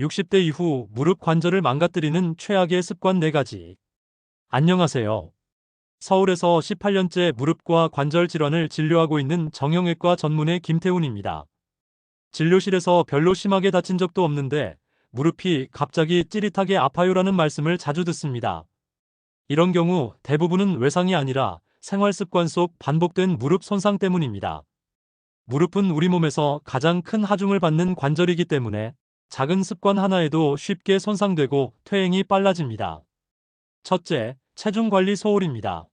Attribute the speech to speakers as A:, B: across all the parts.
A: 60대 이후 무릎 관절을 망가뜨리는 최악의 습관 4가지. 안녕하세요. 서울에서 18년째 무릎과 관절 질환을 진료하고 있는 정형외과 전문의 김태훈입니다. 진료실에서 별로 심하게 다친 적도 없는데 무릎이 갑자기 찌릿하게 아파요라는 말씀을 자주 듣습니다. 이런 경우 대부분은 외상이 아니라 생활 습관 속 반복된 무릎 손상 때문입니다. 무릎은 우리 몸에서 가장 큰 하중을 받는 관절이기 때문에 작은 습관 하나에도 쉽게 손상되고 퇴행이 빨라집니다. 첫째, 체중 관리 소홀입니다.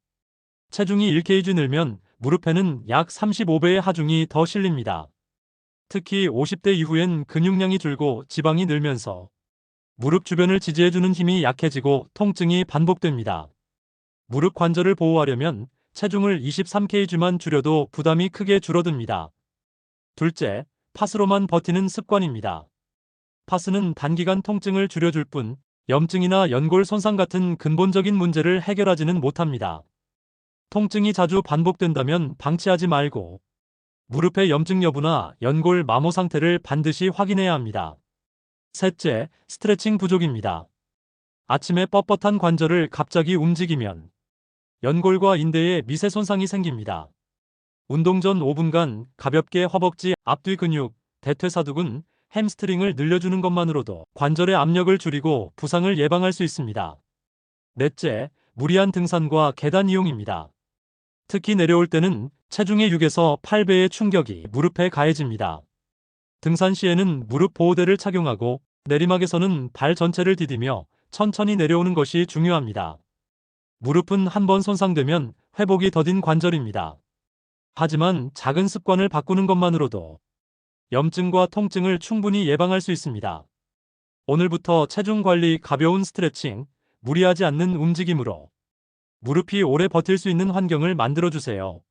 A: 체중이 1kg 늘면 무릎에는 약 35배의 하중이 더 실립니다. 특히 50대 이후엔 근육량이 줄고 지방이 늘면서 무릎 주변을 지지해주는 힘이 약해지고 통증이 반복됩니다. 무릎 관절을 보호하려면 체중을 23kg만 줄여도 부담이 크게 줄어듭니다. 둘째, 파스로만 버티는 습관입니다. 파스는 단기간 통증을 줄여줄 뿐 염증이나 연골 손상 같은 근본적인 문제를 해결하지는 못합니다. 통증이 자주 반복된다면 방치하지 말고 무릎의 염증 여부나 연골 마모 상태를 반드시 확인해야 합니다. 셋째, 스트레칭 부족입니다. 아침에 뻣뻣한 관절을 갑자기 움직이면 연골과 인대에 미세 손상이 생깁니다. 운동 전 5분간 가볍게 허벅지 앞뒤 근육, 대퇴사두근, 햄스트링을 늘려주는 것만으로도 관절의 압력을 줄이고 부상을 예방할 수 있습니다. 넷째, 무리한 등산과 계단 이용입니다. 특히 내려올 때는 체중의 6에서 8배의 충격이 무릎에 가해집니다. 등산 시에는 무릎 보호대를 착용하고 내리막에서는 발 전체를 디디며 천천히 내려오는 것이 중요합니다. 무릎은 한 번 손상되면 회복이 더딘 관절입니다. 하지만 작은 습관을 바꾸는 것만으로도 염증과 통증을 충분히 예방할 수 있습니다. 오늘부터 체중 관리 가벼운 스트레칭, 무리하지 않는 움직임으로 무릎이 오래 버틸 수 있는 환경을 만들어 주세요.